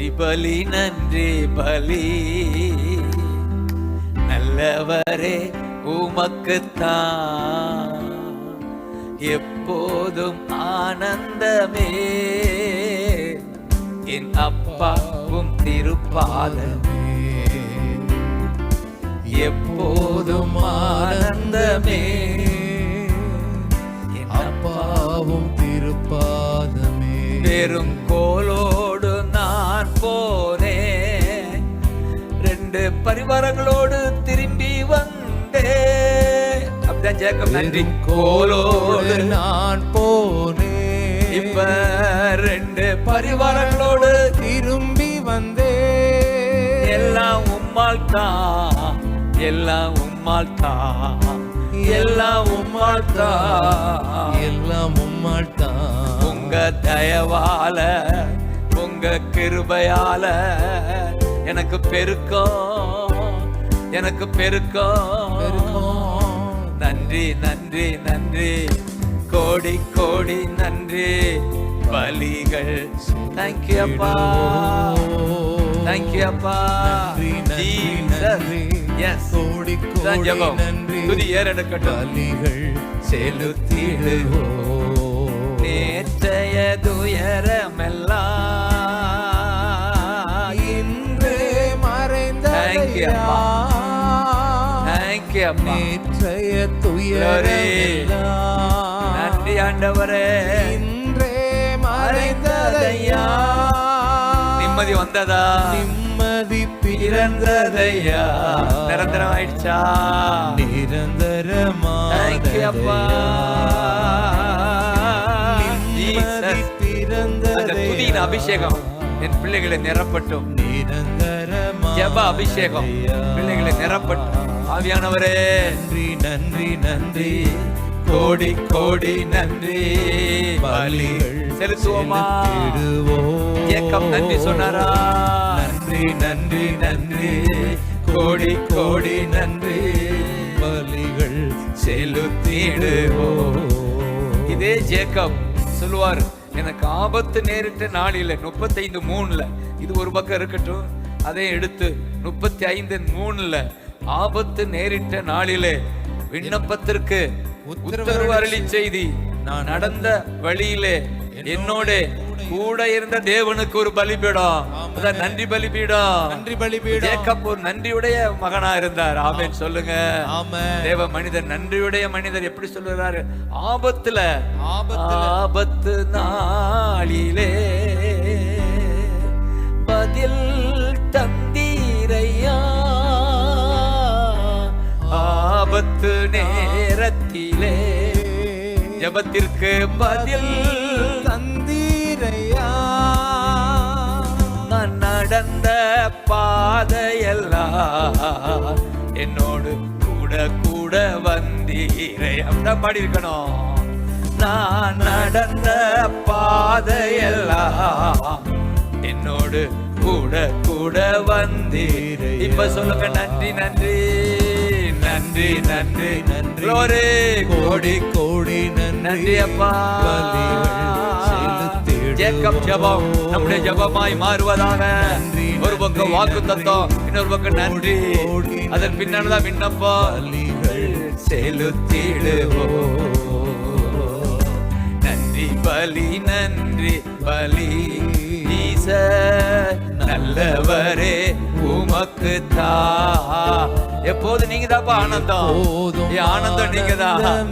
நன்றி பலி நன்றி பலி. நல்லவரே உமக்குத்தான் எப்போதும் ஆனந்தமே. என் அப்பாவும் திருப்பாதமே. எப்போதும் ஆனந்தமே. என் அப்பாவும் திருப்பாதமே. பெரும் ரெண்டு பரிவாரங்களோடு திரும்பி வந்தேன் அப்படிதான் ஜேக்கப் நன்றி. கோலோடு நான் போனேன் இப்ப ரெண்டு பரிவாரங்களோடு திரும்பி வந்தே. எல்லாம் உம்மால் தான் எல்லாம் உம்மால் தான் எல்லாம் உம்மால் தான் எல்லாம் உம்மாள் தான் உங்க தயவால உங்க கிருபையால எனக்கு பெருக்கம் எனக்கு பெருக்கம் நன்றி நன்றி நன்றி. கோடி கோடி நன்றி. பலிகள். தேங்க்யூ அப்பா. தேங்க்யூ அப்பா. நன்றி எஸ் கோடி ஜெபம் நன்றி. துதி ஏறெடுக்கட்டும் பலிகள் செலுத்திடுவோம். நேற்றைய நேற்றைய. துயரெல்லாம் நன்றி ஆண்டவரே. இன்றே மறைந்ததையா? நிம்மதி வந்ததா? நிம்மதி பிறந்ததையா? நிரந்தரம் ஆயிடுச்சா நிரந்தரமா அப்பா. துதியின் அபிஷேகம் என் பிள்ளைகளை நிரப்பட்டும். நிரந்தரமா ஜெப அபிஷேகம். பிள்ளைகளை நிரப்பட்டும். ஆவியானவரே. நன்றி நன்றி நன்றி. கோடி கோடி நன்றி. பலி செலுத்துவோமா? ஏக்கம் நன்றி சொன்னாரா? நன்றி நன்றி நன்றி. கோடி கோடி நன்றி. பலிகள் செலுத்திடுவோம். இதே ஜேக்கப் சொல்லுவார் எனக்கு ஆபத்து நேரிட்ட நாளில முப்பத்தைந்து மூணுல. இது ஒரு பக்கம் இருக்கட்டும் அதை எடுத்து முப்பத்தி ஐந்து மூணுல ஆபத்து நேரிட்ட நாளிலே விண்ணப்பத்திற்கு உத்தரவு அருளி செய்தி நான் நடந்த வழியிலே என்னோட கூட இருந்த தேவனுக்கு ஒரு பலிபீடம் அதான் நன்றி பலிபீடம் நன்றி பலிபீடம் ஜேக்கப் ஒரு நன்றியுடைய மகனா இருந்தார். ஆமென் சொல்லுங்க. தேவ மனிதர் நன்றியுடைய மனிதர் எப்படி சொல்லுறாரு ஆபத்துல ஆபத்துல. ஆபத்து நாளிலே ஆபத்து நேரத்திலே. ஜபத்திற்கு பதில் தந்தீரையா? நான் நடந்த பாதையெல்லாம் என்னோடு கூட கூட வந்தீரை. அப்படிதான் பாடி இருக்கணும் நான் நடந்த பாதையெல்லாம் என்னோடு கூட கூட வந்தீரை இப்ப சொல்லுங்க. நன்றி நன்றி. நன்றி நன்றி நன்றி. Glory. கோடி கோடி நன்றி. அப்பா. ஜேக்கப் ஜெபம் நம்முடைய ஜெபமாய் மாறுவதாக. ஒரு பக்கம் வாக்கு. தத்தம் இன்னொரு பக்கம் நன்றி. அதன் பின்னால்தான் விண்ணப்பம். பலிகள் செலுத்திடுவோம் நன்றி பலி நன்றி பலி. நல்லவரே உமக்கு தா. எப்போது நீங்க தான்ப்பா ஆனந்தம் ஆனந்தம். நீங்க தான்.